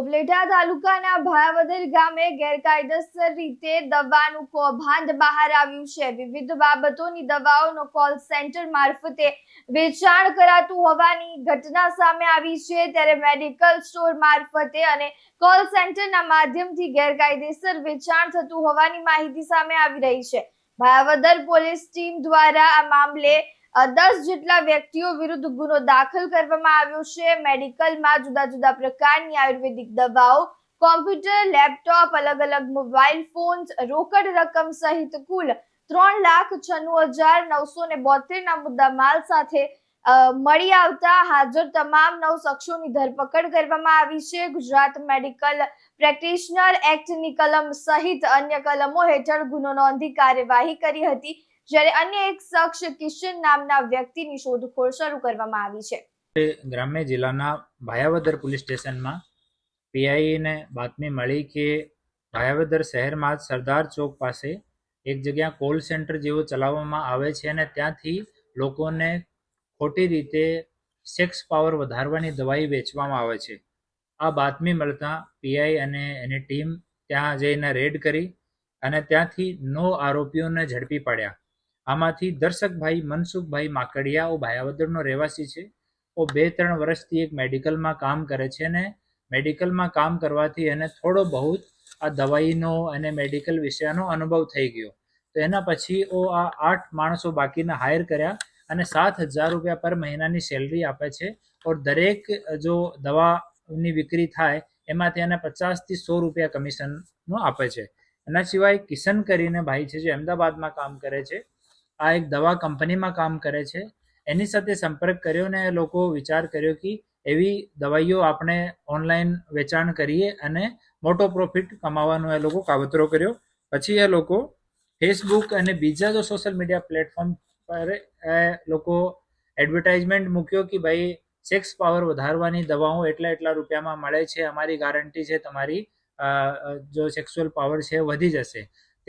ઉપલેટા તાલુકાના ભાયાવદર ગામે ગેરકાયદેસર રીતે દવાનું કૌભાંડ બહાર આવ્યું છે. વિવિધ બાબતોની દવાઓનો કોલ સેન્ટર મારફતે વેચાણ કરાતું હોવાની ઘટના સામે આવી છે. ત્યારે મેડિકલ સ્ટોર મારફતે અને કોલ સેન્ટરના માધ્યમથી ગેરકાયદેસર વેચાણ થતું હોવાની માહિતી સામે આવી રહી છે. ભાયાવદર પોલીસ ટીમ દ્વારા આ મામલે દસ જેટલા વ્યક્તિઓ વિરુદ્ધ ગુનો દાખલ કરવામાં આવ્યો છે. મેડિકલમાં જુદા જુદા પ્રકારની આયુર્વેદિક દવાઓ, કોમ્પ્યુટર, લેપટોપ, અલગ અલગ મોબાઈલ ફોન્સ, રોકડ રકમ સહિત કુલ ત્રણ લાખ છન્નું હજાર નવસો ને બોતેરના મુદ્દા માલ સાથે મળી આવતા હાજર તમામ નવ શખ્સોની ધરપકડ કરવામાં આવી છે. ગુજરાત મેડિકલ પ્રેક્ટિશનર એક્ટની કલમ સહિત અન્ય કલમો હેઠળ ગુનો નોંધી કાર્યવાહી કરી હતી. જ્યારે અન્ય એક શખ્સ કિશન નામના વ્યક્તિની શોધખોળ શરૂ કરવામાં આવી છે. ગ્રામ્ય જિલ્લાના ભાયાવદર પોલીસ સ્ટેશનમાં પીઆઈને બાતમી મળી કે ભાયાવદર શહેરમાં જ સરદાર ચોક પાસે એક જગ્યા કોલ સેન્ટર જેવો ચલાવવામાં આવે છે અને ત્યાંથી લોકોને ખોટી રીતે સેક્સ પાવર વધારવાની દવાઈ વેચવામાં આવે છે. આ બાતમી મળતા પીઆઈ અને એની ટીમ ત્યાં જઈને રેડ કરી અને ત્યાંથી નવ આરોપીઓને ઝડપી પાડ્યા. આમાંથી દર્શકભાઈ મનસુખભાઈ માકડિયા, ઓ ભાયાવદરનો રહેવાસી છે. ઓ બે ત્રણ વર્ષથી એક મેડિકલમાં કામ કરે છે અને મેડિકલમાં કામ કરવાથી એને થોડો બહુ આ દવાઈનો અને મેડિકલ વિષયનો અનુભવ થઈ ગયો. તો એના પછી ઓ આ આઠ માણસો બાકીના હાયર કર્યા અને સાત હજાર રૂપિયા પર મહિનાની સેલરી આપે છે. ઓર દરેક જો દવાની વિક્રી થાય, એમાંથી એને પચાસથી સો રૂપિયા કમિશનનો આપે છે. એના સિવાય કિશન કરીને ભાઈ છે જે અમદાવાદમાં કામ કરે છે. આ એક દવા કંપનીમાં કામ કરે છે. એની સાથે સંપર્ક કર્યો ને લોકો વિચાર કર્યો કે એવી દવાઈઓ આપણે ઓનલાઈન વેચાણ કરીએ અને મોટો પ્રોફિટ કમાવાનો એ લોકો કાવતરો કર્યો. પછી એ લોકો ફેસબુક અને બીજા જો સોશિયલ મીડિયા પ્લેટફોર્મ પર એ લોકો એડવર્ટાઇઝમેન્ટ મૂક્યો કે ભાઈ સેક્સ પાવર વધારવાની દવાઓ એટલા એટલા રૂપિયામાં મળે છે, અમારી ગારંટી છે તમારી જો સેક્સ્યુઅલ પાવર છે વધી જશે.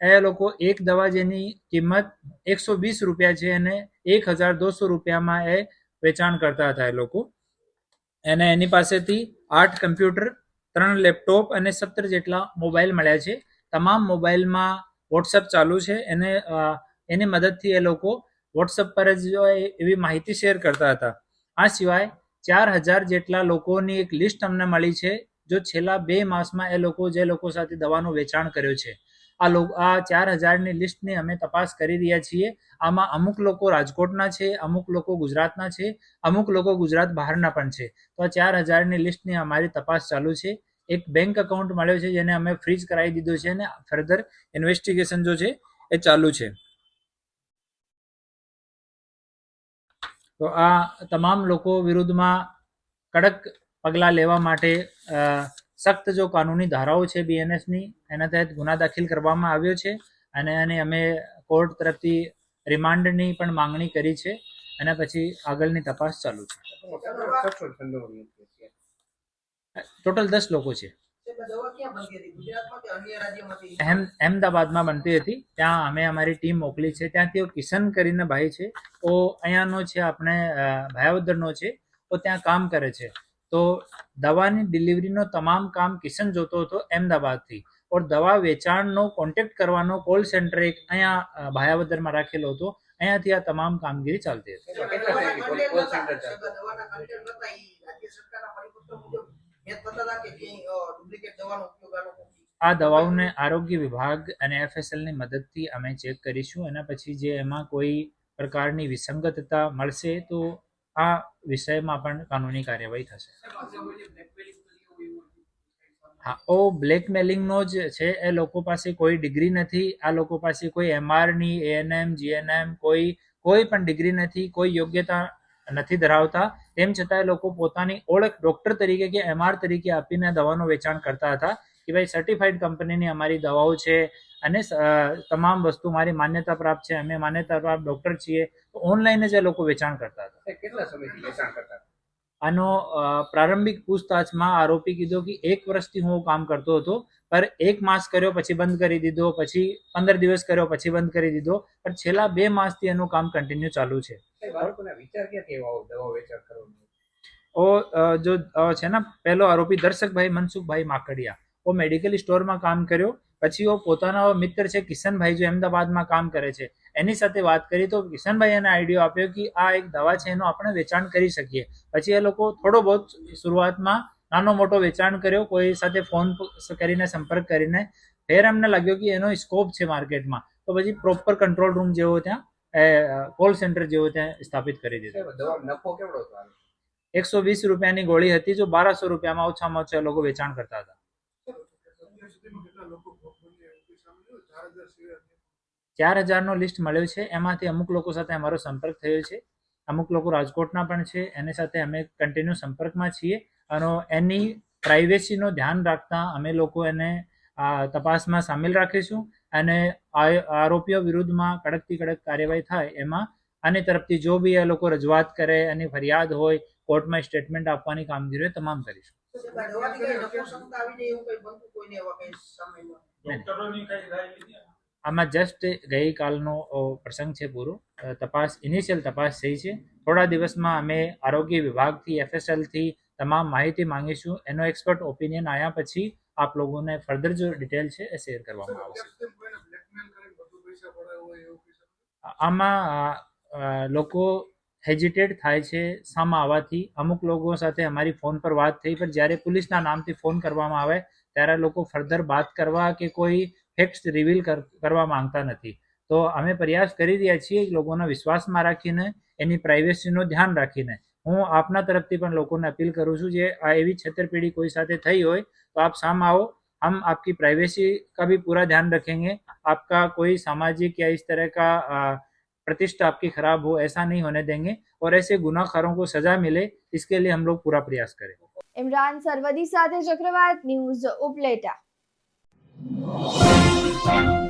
એ લોકો એક દવા જેની કિંમત એકસો વીસ રૂપિયા છે અને એક હજાર દોસો રૂપિયામાં એ વેચાણ કરતા હતા એ લોકો. એને એની પાસેથી આઠ કમ્પ્યુટર, ત્રણ લેપટોપ અને સત્તર જેટલા મોબાઈલ મળ્યા છે. તમામ મોબાઈલમાં વોટ્સઅપ ચાલુ છે. એને એની મદદથી એ લોકો વોટ્સઅપ પર જ એવી માહિતી શેર કરતા હતા. આ સિવાય ચાર હજાર જેટલા લોકોની એક લિસ્ટ અમને મળી છે, જો છેલ્લા બે માસમાં એ લોકો, જે લોકો સાથે દવાનું વેચાણ કર્યું છે. આ લોકો આ ચાર હજારની લિસ્ટની અમે તપાસ કરી રહ્યા છીએ. આમાં અમુક લોકો રાજકોટના છે અમુક લોકો ગુજરાતના છે અમુક લોકો ગુજરાત બહારના પણ છે. તો આ ચાર હજારની લિસ્ટની અમારી તપાસ ચાલુ છે. એક બેંક એકાઉન્ટ મળ્યો છે જેને અમે ફ્રીજ કરાવી દીધું છે અને ફર્ધર ઇન્વેસ્ટિગેશન જો છે એ ચાલુ છે. તો આ તમામ લોકો વિરુદ્ધમાં કડક પગલાં લેવા માટે અ, સખ્ત જો કાનૂની ધારાઓ છે બીએનએસની એના તહેત ગુના દાખલ કરવામાં આવ્યો છે અને એની અમે કોર્ટ તરફથી રિમાન્ડની પણ માંગણી કરી છે અને પછી આગળની તપાસ ચાલુ છે. ટોટલ દસ લોકો છે. અહેમ, અહેમદાબાદમાં બનતી હતી. ત્યાં અમે અમારી ટીમ મોકલી છે. ત્યાં તેઓ કિશન કરીને ભાઈ છે. ઓ અહીંયાનો છે, આપણે ભાયાવદરનો છે. તો ત્યાં કામ કરે છે. તો દવાની ડિલિવરીનો તમામ કામ કિશન જોતો હતો અમદાવાદથી. ઓર દવા વેચાણનો કોન્ટેક્ટ કરવાનો કોલ સેન્ટર એક અહીંયા ભાયાવદરમાં રાખેલો હતો. અહીંયાથી આ તમામ કામગીરી ચાલતી હતી. આ દવાઓને આરોગ્ય વિભાગ અને એફએસએલની મદદથી અમે ચેક કરીશું. એના પછી જે એમાં કોઈ પ્રકારની વિસંગતતા મળશે તો આ વિષયમાં પણ કાનૂની કાર્યવાહી થશે. હા, ઓ બ્લેકમેલિંગનો જ છે, એ લોકો પાસે કોઈ ડિગ્રી નથી, આ લોકો પાસે કોઈ એમઆરની, એએનએમ, જીએનએમ, કોઈ કોઈ પણ ડિગ્રી નથી, કોઈ યોગ્યતા નથી ધરાવતા. તેમ છતાં એ લોકો પોતાની ઓળખ ડોક્ટર તરીકે કે એમઆર તરીકે આપીને દવાનું વેચાણ કરતા હતા કે ભાઈ સર્ટિફાઈડ કંપનીની અમારી દવાઓ છે અને તમામ વસ્તુ મારી માન્યતા પ્રાપ્ત છે અમે માન્યતા પ્રાપ્ત ડોક્ટર છીએ તો ઓનલાઈન જ એ લોકો વેચાણ કરતા હતા. કેટલા સમયથી વેચાણ કરતા આનો પ્રારંભિક પૂછતાછમાં આરોપી કીધો કે એક વર્ષથી હું કામ કરતો હતો પર એક માસ કર્યો પછી બંધ કરી દીધો પછી પંદર દિવસ કર્યો પછી બંધ કરી દીધો પણ છેલ્લા બે માસથી એનું કામ કન્ટિન્યુ ચાલુ છે. ઓ જો છે ને પહેલો આરોપી દર્શકભાઈ મનસુખભાઈ માકડિયા ઓ મેડિકલ સ્ટોરમાં કામ કર્યો પછી ઓ પોતાના મિત્ર છે કિશનભાઈ જો અમદાવાદમાં કામ કરે છે. એની સાથે વાત કરી તો કિશનભાઈ એને આઈડિયો આપ્યો કે આ એક દવા છે એનું આપણે વેચાણ કરી શકીએ. પછી એ લોકો થોડો બહુ શરૂઆતમાં નાનો મોટો વેચાણ કર્યો કોઈ સાથે ફોન કરીને સંપર્ક કરીને. ફેર એમને લાગ્યો કે એનો સ્કોપ છે માર્કેટમાં. તો પછી પ્રોપર કંટ્રોલ રૂમ જેવો ત્યાં કોલ સેન્ટર જેવો ત્યાં સ્થાપિત કરી દીધો. નફો કેવડો હતો એકસો વીસ રૂપિયાની ગોળી હતી જો બારસો રૂપિયામાં ઓછામાં ઓછા લોકો વેચાણ કરતા હતા. ચાર હજારનો લિસ્ટ મળ્યો છે. એમાંથી અમુક લોકો સાથે અમારો સંપર્ક થયો છે. અમુક લોકો રાજકોટના પણ છે. એની સાથે અમે કન્ટિન્યુ સંપર્કમાં છીએ. અને એની પ્રાઇવેસીનું ધ્યાન રાખતા અમે લોકો એને આ તપાસમાં સામેલ રાખીશું. અને આ- આરોપીઓ વિરુદ્ધમાં કડકથી કડક કાર્યવાહી થાય એમાં. આની તરફથી જો બી એ લોકો રજૂઆત કરે એની ફરિયાદ હોય કોર્ટમાં સ્ટેટમેન્ટ આપવાની કામગીરી તમામ કરીશું. કઈ આવી આમાં જસ્ટ ગઈકાલનો પ્રસંગ છે પૂરો. તપાસ ઇનિશિયલ તપાસ થઈ છે. થોડા દિવસમાં અમે આરોગ્ય વિભાગથી, એફએસએલથી તમામ માહિતી માંગીશું. એનો એક્સપર્ટ ઓપિનિયન આવ્યા પછી આપ લોકોને ફર્ધર જો ડિટેલ છે એ શેર કરવામાં આવશે. આમાં લોકો હેજિટેટ થાય છે સામા આવવાથી અમુક લોકો સાથે અમારી ફોન પર વાત થઈ, પણ જ્યારે પોલીસના નામથી ફોન કરવામાં આવે, ત્યારે લોકો ફર્ધર વાત કરવા કે કોઈ ફેક્ટ્સ રિવીલ કરવા માંગતા નથી તો અમે પ્રયાસ કરી રહ્યા છીએ કે લોકોના વિશ્વાસમાં રાખીને એની પ્રાઇવેસીનું ધ્યાન રાખીને હું આપના તરફથી પણ લોકોને અપીલ કરું છું જે આ એવી છેતરપિંડી કોઈ સાથે થઈ હોય તો આપ સામે આવો हम आपकी प्राइवेसी का भी पूरा ध्यान रखेंगे आपका कोई सामाजिक या इस तरह का अ, प्रतिष्ठा आपकी खराब हो ऐसा नहीं होने देंगे और ऐसे गुनाहगारों को सजा मिले इसके लिए हम लोग पूरा प्रयास करें ઇમરાન સરવદી સાથે ચક્રવાત ન્યૂઝ ઉપલેટા Thank